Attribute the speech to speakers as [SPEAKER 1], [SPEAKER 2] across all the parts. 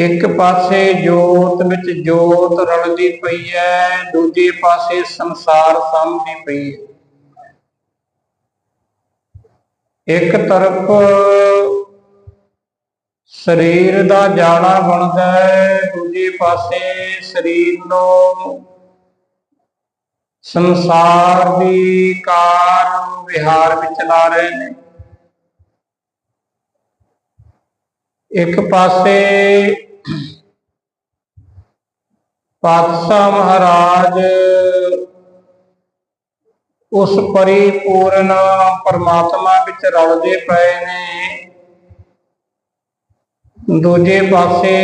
[SPEAKER 1] ਇੱਕ ਪਾਸੇ ਜੋਤ ਵਿੱਚ ਜੋਤ ਰਲਦੀ ਪਈ ਹੈ ਦੂਜੇ ਪਾਸੇ ਸੰਸਾਰ ਸੰਭਦੀ ਪਈ ਹੈ ਇੱਕ ਤਰਫ ਸਰੀਰ ਦਾ ਜਾਣਾ ਬਣਦਾ ਹੈ ਦੂਜੇ ਪਾਸੇ ਸਰੀਰ ਨੂੰ ਸੰਸਾਰ ਦੀ ਕਾਰ ਵਿਹਾਰ ਵਿੱਚ ਲਾ ਰਹੇ ਨੇ। ਇੱਕ ਪਾਸੇ ਪਾਤਸ਼ਾਹ ਮਹਾਰਾਜ, ਉਸ ਪਰਿਪੂਰਨ ਪਰਮਾਤਮਾ ਵਿੱਚ ਰਲਦੇ ਪਏ ਨੇ। ਦੂਜੇ ਪਾਸੇ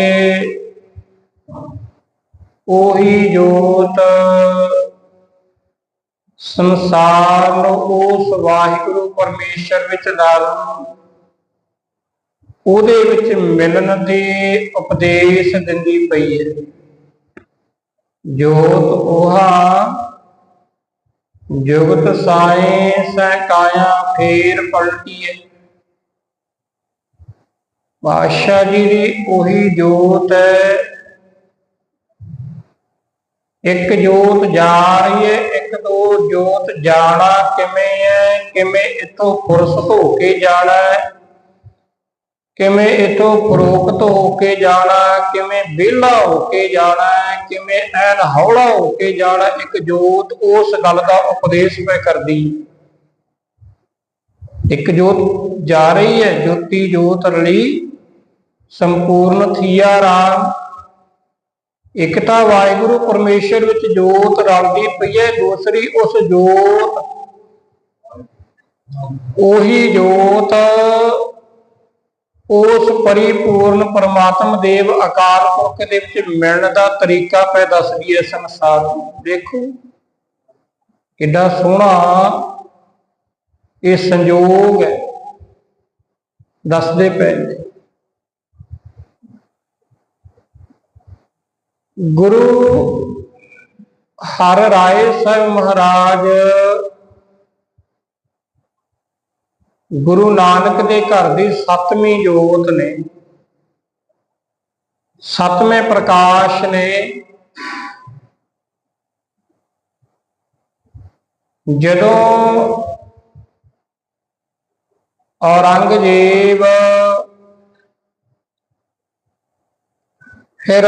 [SPEAKER 1] ਉਹੀ ਜੋਤ ਸੰਸਾਰ ਨੂੰ ਉਸ ਵਾਹਿਗੁਰੂ ਪਰਮੇਸ਼ਰ ਵਿੱਚ ਲਾ ਉਹਦੇ ਵਿੱਚ ਮਿਲਣ ਦੇ ਉਪਦੇਸ਼ ਦਿੰਦੀ ਪਈ ਹੈ। ਜੋਤ ਉਹਾ ਜੁਗਤ ਸਾਏ ਸਹਿ ਕਾਇਆ ਫੇਰ ਪਲਟੀ ਹੈ। ਪਾਤਸ਼ਾਹ ਜੀ ਦੀ ਉਹੀ ਜੋਤ ਹੈ। ਇੱਕ ਜੋਤ ਜਾ ਰਹੀ ਹੈ, ਇੱਕ ਤੋਂ ਜੋਤ ਜਾਣਾ ਕਿਵੇਂ ਹੈ, ਕਿਵੇਂ ਇਥੋਂ ਫੁਰਸਤ ਹੋ ਕੇ ਜਾਣਾ ਹੈ। ਕਿਵੇਂ ਇਥੋਂ ਫਰੋਖਤ ਹੋ ਕੇ ਜਾਣਾ, ਕਿਵੇਂ ਵਿਹਲਾ ਹੋ ਕੇ ਜਾਣਾ, ਕਿਵੇਂ ਐਨ ਹੌਲਾ ਹੋ ਕੇ ਜਾਣਾ, ਇੱਕ ਜੋਤ ਉਸ ਗੱਲ ਦਾ ਉਪਦੇਸ਼ ਮੈਂ ਕਰਦੀ। ਇੱਕ ਜੋਤ ਜਾ ਰਹੀ ਹੈ, ਜੋਤੀ ਜੋਤ ਰਲੀ, ਸੰਪੂਰਨ ਥੀਆ ਰਾਮ। ਇੱਕ ਤਾਂ ਵਾਹਿਗੁਰੂ ਪਰਮੇਸ਼ਰ ਵਿੱਚ ਜੋਤ ਰਲਦੀ ਪਈ ਹੈ, ਦੂਸਰੀ ਉਸ ਜੋਤ, ਉਹੀ ਜੋਤ ਉਸ ਪਰਿਪੂਰਨ ਪਰਮਾਤਮ ਦੇਵ ਅਕਾਲ ਪੁਰਖ ਦੇ ਵਿੱਚ ਮਿਲਣ ਦਾ ਤਰੀਕਾ ਪੈ ਦੱਸਦੀ ਹੈ ਸੰਸਾਰ ਨੂੰ। ਦੇਖੋ, ਕਿੱਡਾ ਸੋਹਣਾ ਇਹ ਸੰਜੋਗ ਹੈ। ਦੱਸਦੇ ਪਏ ਗੁਰੂ ਹਰ ਰਾਏ ਸਾਹਿਬ ਮਹਾਰਾਜ ਗੁਰੂ ਨਾਨਕ ਦੇ ਘਰ ਦੀ ਸੱਤਵੀਂ ਜੋਤ ਨੇ। ਸੱਤਵੇਂ ਪ੍ਰਕਾਸ਼ ਨੇ। ਜਦੋਂ ਔਰੰਗਜ਼ੇਬ ਫਿਰ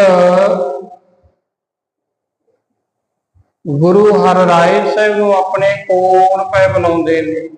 [SPEAKER 1] ਗੁਰੂ ਹਰ ਰਾਏ ਸਾਹਿਬ ਨੂੰ ਆਪਣੇ ਕੋਲ ਪੈ ਬਣਾਉਂਦੇ ਨੇ।